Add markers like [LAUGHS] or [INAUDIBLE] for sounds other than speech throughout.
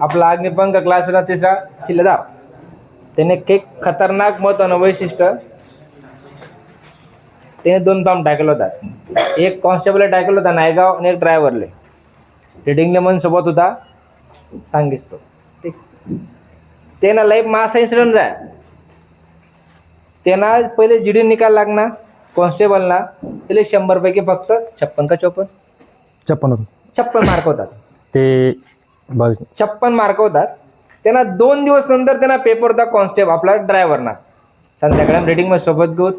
आपला अग्निपंख क्लासला तिसरा शिलेदार त्याने एक खतरनाक महत्वानं वैशिष्ट्य त्याने दोन काम टाकलं होता. एक कॉन्स्टेबल टाकलं होता नायगाव आणि एक ड्रायव्हरले रिडिंगले म्हणून सोबत होता सांगितलं. त्यानं लाईफ मासा इन्सिडेंट जाय. त्यांना पहिले जीडी निकाल लागणार कॉन्स्टेबलना त्याला शंभरपैकी फक्त छप्पन का चोपन्न छप्पन छप्पन मार्क होतात. ते बावीस. छप्पन मार्क होतात. त्यांना दोन दिवस नंतर त्यांना पेपर होता कॉन्स्टेबल आपला ड्रायव्हरना संध्याकाळी रेडिंगमध्ये सोबत घेऊ.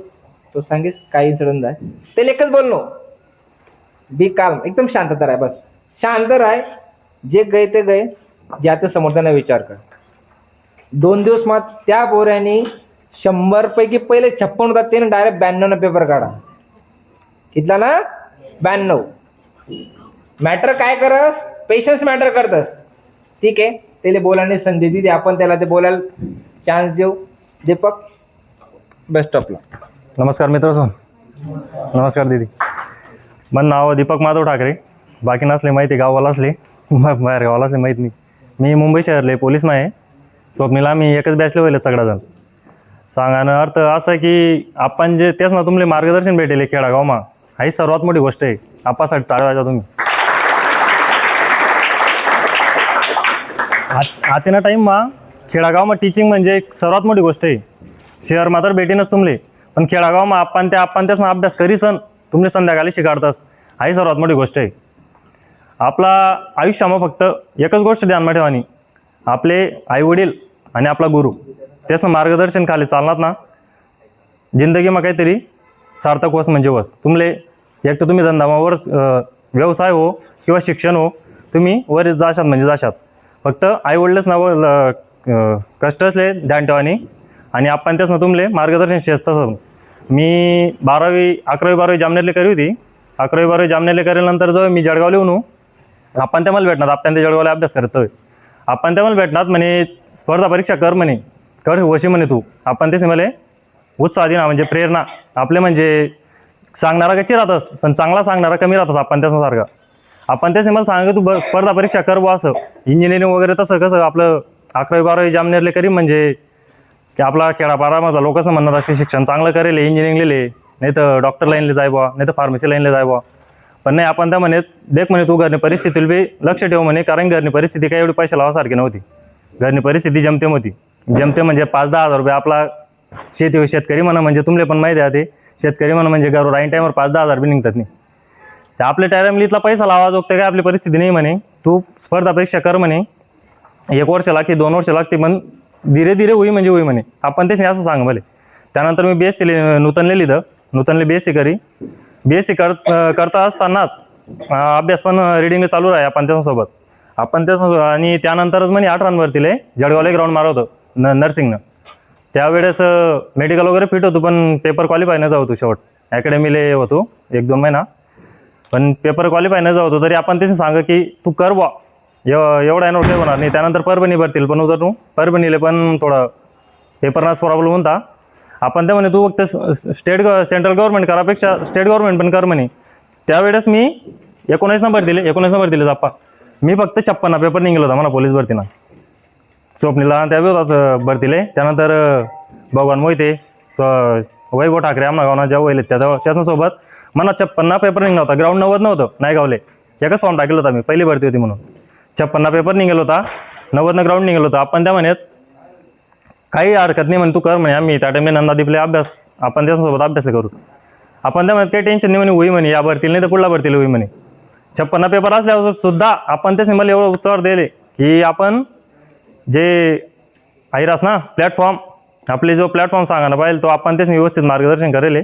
तो सांगेस काय इन्सिडंट आहे ते लेखच बोललो. बी काल एकदम शांतता राह बस. शांत राह. जे गए ते गए जे आता समोर विचार कर. दोन दिवस मग त्या पोऱ्याने शंभर पैकी पहिले छप्पन होतात त्याने डायरेक्ट ब्याण्णव पेपर काढा. कितला ना? ब्याण्णव. मॅटर काय करस? पेशन्स मॅटर करतस. ठीक आहे. त्याला बोलायला संधी दिली. आपण त्याला ते बोलायला चान्स देऊ. दीपक? बेस्ट ऑफला नमस्कार मित्र नमस्कार दीदी. मन नाव दीपक माधव ठाकरे. बाकी नसले माहिती गावाला असले. [LAUGHS] बाहेर गावाला असले माहीत नाही. मी मुंबई शहरले पोलीस आहे. स्वप्नीला आम्ही एकच बॅचले होईल सगळाजण सांगानं अर्थ असं की आपण जे तेच ना तुमले मार्गदर्शन भेटेल खेडागावमा. ही सर्वात मोठी गोष्ट आहे. आपासाठी टाळवायचा तुम्ही. आत- आतेना टाईममा खेडागावमा टीचिंग म्हणजे एक सर्वात मोठी गोष्ट आहे. शहर मात्र भेटेनच तुमले. पण खेडागावमा आपण त्या आपण त्याच अभ्यास करीसन तुमले संध्याकाळी शिकाडतास. ही सर्वात मोठी गोष्ट आहे. आपला आयुष्यामा फक्त एकच गोष्ट ध्यानमा ठेवानी. आपले आईवडील आणि आपला गुरु. त्यासनं मार्गदर्शन खाली चालणार ना. जिंदगीमा काहीतरी सार्थक वस म्हणजे वस. तुमले एक तर तुम्ही धंदामावर व्यवसाय हो किंवा शिक्षण हो तुम्ही वर जाशात म्हणजे जाशात. फक्त आईवडीलच नाव कष्ट असले ध्यान ठेवानी आणि आपण त्यासनं तुमले मार्गदर्शन शेत तसं मी बारावी अकरावी बारावी जामनेरले करी होती. अकरावी बारावी जामनेरले करेल्यानंतर जो मी जळगावला येऊन आपण त्या मला भेटणार. आपण ते जळगावला अभ्यास करतोय आपण त्या मला भेटणार म्हणे स्पर्धा परीक्षा कर म्हणे. कर वशी म्हणे तू. आपण तेच मला उत्साह दिना म्हणजे प्रेरणा. आपले म्हणजे सांगणारा कशी राहतस पण चांगला सांगणारा कमी राहतस आपण त्याचासारखा आपण त्याच मला सांगा तू स्पर्धा परीक्षा कर असं. इंजिनिअरिंग वगैरे तसं कसं आपलं अकरावी बारावी जामनेरले करी म्हणजे की आपला खेळापारा माझा लोकच म्हणणार असते शिक्षण चांगलं करेल इंजिनिअरिंग लिहिले. नाही तर डॉक्टर लाईनला जाय बुवा नाही तर फार्मसी लाईनला जाय बुवा पण नाही आपण त्या म्हणे देख म्हणे तू घरनी परिस्थितीला बी लक्ष ठेव म्हणे कारण घरनी परिस्थिती काही एवढी पैसे लावासारखी नव्हती. घरनी परिस्थिती जमतेम होती जमते म्हणजे पाच दहा हजार रुपये आपला शेती शेतकरी म्हणा म्हणजे तुमले पण माहिती आहे ते. शेतकरी म्हणा म्हणजे घरून राईन टाईमवर पाच दहा हजार बी निघतात नाही. आपल्या टॅरमलीतला पैसा लावा जोगते काय आपली परिस्थिती नाही म्हणे. तू स्पर्धा परीक्षा कर म्हणे. एक वर्ष लागते दोन वर्ष लागते पण धीरे धीरे होई म्हणजे होई म्हणे. आपण ते असं सांग भले. त्यानंतर मी बी एस सी नूतनले लिहिलं. नूतनले बी एस सी करी. बी एस सी कर करता असतानाच अभ्यास पण रिडिंग चालू राही आपण त्याच्यासोबत. आपण त्याच आणि त्यानंतरच म्हणे आठ रन भरतीले जळगावला ग्राउंड मारवतो न नर्सिंगनं. त्यावेळेस मेडिकल वगैरे फिट होतो पण पेपर क्वालिफाय न जाऊ होतो शेवट. अकॅडमीले होतो एक दोन महिना. पण पेपर क्वालिफाय न जाऊ तरी आपण त्याचं सांग की तू कर बा एव एवढा नोट होणार नाही. त्यानंतर परभणी भरतील. पण उतर तू परभणीले पण थोडं पेपरनाच प्रॉब्लेम होता आपण ते म्हणे तू फक्त स- स्टेट ग सेंट्रल गव्हर्नमेंट करापेक्षा स्टेट गव्हर्नमेंट पण कर म्हणे. त्यावेळेस मी एकोणीस नंबर दिले. एकोणीस नंबर दिले जाप्पा. मी फक्त छप्पन्ना पेपर निघलो होता मला पोलीस भरतीनं स्वप्नीला त्यावेळी होता भरतीले. त्यानंतर भगवान मोहिते स- वैभव ठाकरे आम्हाला गावना जेव्हा वहिले त्या त्याच्यासोबत मला छप्पन्ना पेपर निघला होता. ग्राउंड नव्वद नव्हतं. नाही गावले एकच फॉर्म टाकलं होता मी. पहिली भरती होती म्हणून. छप्पन्ना पेपर निघाला होता. नव्वदनं ग्राउंड निघेल होता. आपण त्या म्हणत काही हरकत नाही म्हणे तू कर म्हणे. आम्ही त्या टाइमला नंदादीपले अभ्यास आपण त्याच्यासोबत अभ्यास करू. आपण त्या म्हणत काही टेन्शन नाही म्हणे होई म्हणे. या भरतील नाही तर पुढला भरतील होई म्हणे. छप्पन्ना पेपर असल्यावर सुद्धा आपण त्याच मला एवढं उत्साह दिले की आपण जे आईरास ना प्लॅटफॉर्म आपले जो प्लॅटफॉर्म सांगायला पाहिजे तो आपण तेच व्यवस्थित मार्गदर्शन करेल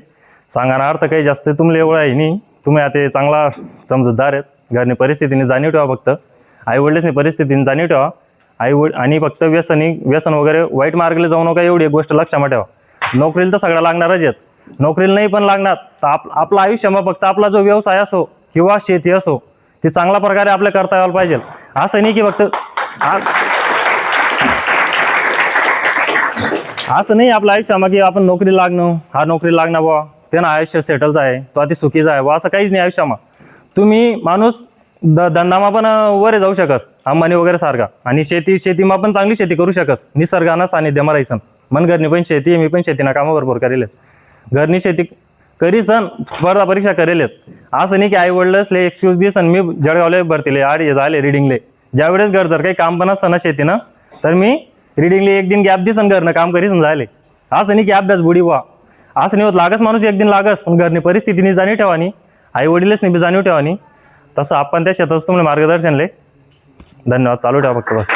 सांगायला अर्थ काही जास्त तुमले एवढं आहे नाही. तुम्ही आता चांगला समजूतदार आहेत. घरनी परिस्थितीने जाणीव ठेवा फक्त. आईवडिलांनी परिस्थितीने जाणीव ठेवा. आई वड आणि फक्त व्यसनी व्यसन वगैरे वाईट मार्गाला जाऊ नका एवढी एक गोष्ट लक्षात ठेवा. नोकरीला तर सगळं लागणारच आहेत. नोकरीला नाही पण लागणार. तर आप आपलं आयुष्यामध्ये फक्त आपला जो व्यवसाय असो किंवा शेती असो ते चांगल्या प्रकारे आपल्या करता यायला पाहिजे. असं नाही की फक्त असं नाही आपलं आयुष्यामध्ये की आपण नोकरी लागणं हा नोकरी लागणं बुवा. त्यानं आयुष्य सेटलचं आहे तो अति सुखीचा आहे व असं काहीच नाही आयुष्यामध्ये तुम्ही माणूस द धंदामा पण वर जाऊ शकस अंबानी वगैरे सारखा. आणि शेती शेतीमा पण चांगली शेती करू शकस. निसर्गानं सानिध्यमा राहीसन मन घरनी पण शेती आहे, मी पण शेतीना कामं भरपूर करेल घरनी शेती करीसन स्पर्धा परीक्षा करेल असं नाही की आई वडीलच एक्सक्यूज दिस आणि मी जळगावले भरतीले आड झाले रिडिंगले ज्यावेळेस घर जर काही काम पण असतं ना शेतीनं तर मी रिडिंगले एक दिन गॅप दिसन घरनं काम करीसन झाले. असं नाही की अभ्यास बुडी व्हा. असं नाही होत लागस माणूस एक दिन लागस पण घरनी परिस्थितीने जाणीव ठेवानी आई वडीलच नाही बी जाणीव ठेवानी तसं आपण त्या शेताचं तुम्हाला मार्गदर्शनले धन्यवाद चालू ठेवा फक्त बस.